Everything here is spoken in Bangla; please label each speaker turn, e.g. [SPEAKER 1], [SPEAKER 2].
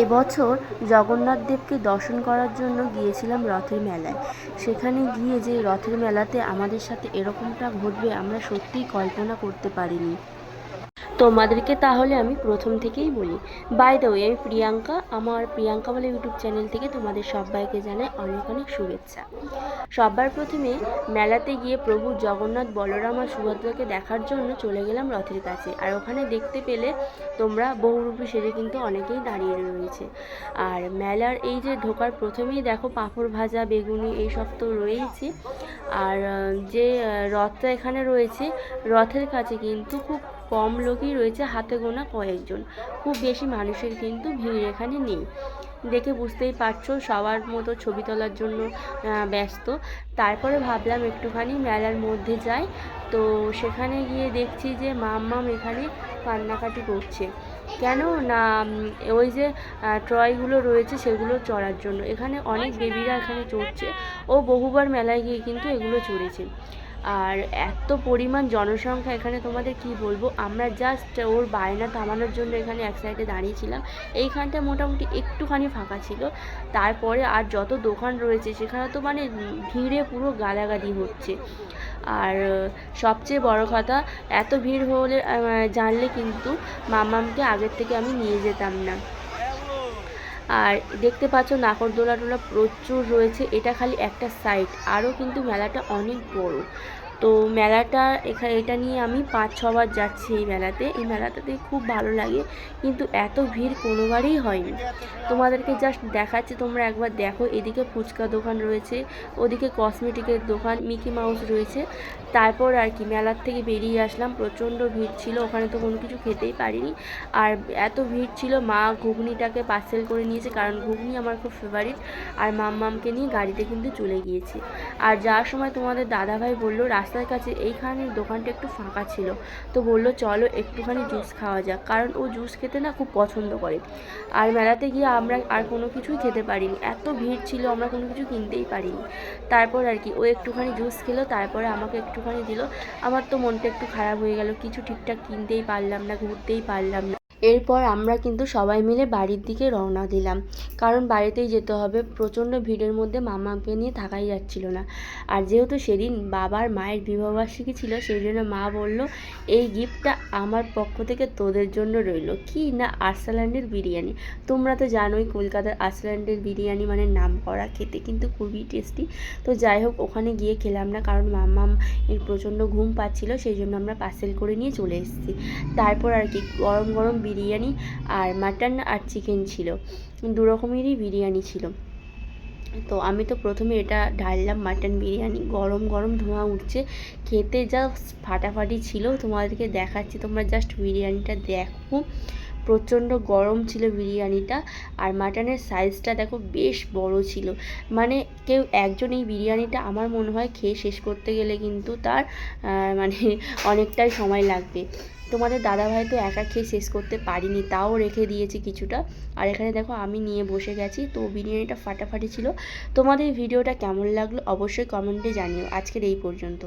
[SPEAKER 1] এবছর জগন্নাথ দেবকে দর্শন করার জন্য গিয়েছিলাম রথের মেলায়। সেখানে গিয়ে যে রথের মেলাতে আমাদের সাথে এরকমটা ঘটবে আমরা সত্যিই কল্পনা করতে পারিনি। তোমাদেরকে তাহলে আমি প্রথম থেকেই বলি বাই দ্য ওয়ে আমি প্রিয়াঙ্কা, আমার প্রিয়াঙ্কা বলে ইউটিউব চ্যানেল থেকে তোমাদের সবাইকে জানাই অনেক অনেক শুভেচ্ছা। সবার প্রথমে মেলাতে গিয়ে প্রভু জগন্নাথ বলরাম আর সুভদ্রাকে দেখার জন্য চলে গেলাম রথের কাছে। আর ওখানে দেখতে পেলে তোমরা বহুরূপী সেজে কিন্তু অনেকেই দাঁড়িয়ে রয়েছে। আর মেলার এই যে ঢোকার প্রথমেই দেখো পাঁপড় ভাজা, বেগুনি এইসব তো রয়েইছে। আর যে রথটা এখানে রয়েছে, রথের কাছে কিন্তু খুব কম লোকই রয়েছে হাতে গোনা কয়েকজন। খুব বেশি মানুষের কিন্তু ভিড় এখানে নেই। দেখে বুঝতেই পারছ সবার মতো ছবি তোলার জন্য ব্যস্ত। তারপরে ভাবলাম একটুখানি মেলার মধ্যে যাই। তো সেখানে গিয়ে দেখছি যে মাম্মাম এখানে কান্নাকাটি করছে। কেন? না ওই যে ট্রয়গুলো রয়েছে সেগুলো চড়ার জন্য। এখানে অনেক বেবিরা এখানে চড়ছে। ও বহুবার মেলায় গিয়ে কিন্তু এগুলো চড়েছে। আর এত পরিমাণ জনসংখ্যা এখানে তোমাদের কি বলব? আমরা জাস্ট ওর বায়না থামানোর জন্য এখানে এক সাইডে দাঁড়িয়েছিলাম। এইখানটা মোটামুটি একটুখানি ফাঁকা ছিল। তারপরে আর যত দোকান রয়েছে, সেখানে তো মানে ভিড়ে পুরো গালাগালি হচ্ছে। আর সবচেয়ে বড় কথা, এত ভিড় হলে জানলে কিন্তু মামামকে আগের থেকে আমি নিয়ে যেতাম না। আর দেখতে পাচ্ছ নাকরদোলা টোলা প্রচুর রয়েছে, এটা খালি একটা সাইড আরও কিন্তু মেলাটা অনেক বড়। তো মেলাটা এখানে এটা নিয়ে আমি পাঁচ ছবার যাচ্ছি এই মেলাতে। এই মেলাটাতে খুব ভালো লাগে, কিন্তু এত ভিড় কোনোবারই হয়নি। তোমাদেরকে জাস্ট দেখাচ্ছি, তোমরা একবার দেখো। এদিকে ফুচকা দোকান রয়েছে, ওদিকে কসমেটিকের দোকান মিকি মাউস রয়েছে। তারপর আর কি, মেলার থেকে বেরিয়ে আসলাম, প্রচণ্ড ভিড় ছিল, ওখানে তো কোনো কিছু খেতেই পারিনি। আর এত ভিড় ছিল, মা ঘুগনিটাকে পার্সেল করে নিয়েছে, কারণ ঘুগনি আমার খুব ফেভারিট আর মাম মামকে নিয়ে গাড়িতে কিন্তু চলে গিয়েছে। আর যাওয়ার সময় তোমাদের দাদাভাই বলল রাস্তার কাছে এইখানের দোকানটা একটু ফাঁকা ছিল। তো বলল, চলো একটুখানি জুস খাওয়া যাক। কারণ ও জুস খেতে না খুব পছন্দ করে। আর মেলাতে গিয়ে আমরা আর কোনো কিছুই খেতে পারিনি। এত ভিড় ছিল, আমরা কোনো কিছু কিনতেই পারিনি। তারপর আর কি, ও একটুখানি জুস খেলো, তারপরে আমাকে একটুখানি দিল। আমার তো মনটা একটু খারাপ হয়ে গেল, কিছু ঠিকঠাক কিনতেই পারলাম না, ঘুরতেই পারলাম না। এরপর আমরা কিন্তু সবাই মিলে বাড়ির দিকে রওনা দিলাম। কারণ বাড়িতেই যেতে হবে। প্রচণ্ড ভিড়ের মধ্যে মামাকে নিয়ে থাকাই যাচ্ছিল না। আর যেহেতু সেদিন বাবার মায়ের বিবাহবার্ষিকী ছিল, সেই জন্য মা বলল, এই গিফটটা আমার পক্ষ থেকে তোদের জন্য রইল। কি না আর্সাল্যান্ডের বিরিয়ানি? তোমরা তো জানোই কলকাতার আর্সাল্যান্ডের বিরিয়ানি মানে নাম করা খেতে কিন্তু খুবই টেস্টি তো যাই হোক, ওখানে গিয়ে খেলাম না কারণ মাম্মাম এর প্রচণ্ড ঘুম পাচ্ছিল, সেই জন্য আমরা পার্সেল করে নিয়ে চলে এসেছি। তারপর আর কি, গরম গরম বিরিয়ানি আর মাটন আর চিকেন ছিল। দু রকমেরই বিরিয়ানি ছিল। তো আমি তো প্রথমে এটা ঢাললাম মাটন বিরিয়ানি। গরম গরম ধোঁয়া উঠছে। খেতে যা ফাটাফাটি ছিল। তোমাদেরকে দেখাচ্ছি, তোমরা জাস্ট বিরিয়ানিটা দেখো। প্রচণ্ড গরম ছিল বিরিয়ানিটা। আর মাটনের সাইজটা দেখো বেশ বড় ছিল। মানে কেউ একজন এই বিরিয়ানিটা আমার মনে হয় খেয়ে শেষ করতে গেলে কিন্তু তার মানে অনেকটাই সময় লাগবে। তোমাদের দাদাভাই তো একা খেয়ে শেষ করতে পারিনি, তাও রেখে দিয়েছি কিছুটা। আর এখানে দেখো আমি নিয়ে বসে গেছি, তো বিরিয়ানিটা ফাটাফাটি ছিল। তোমাদের ভিডিওটা কেমন লাগল অবশ্যই কমেন্টে জানিও। আজকের এই পর্যন্ত।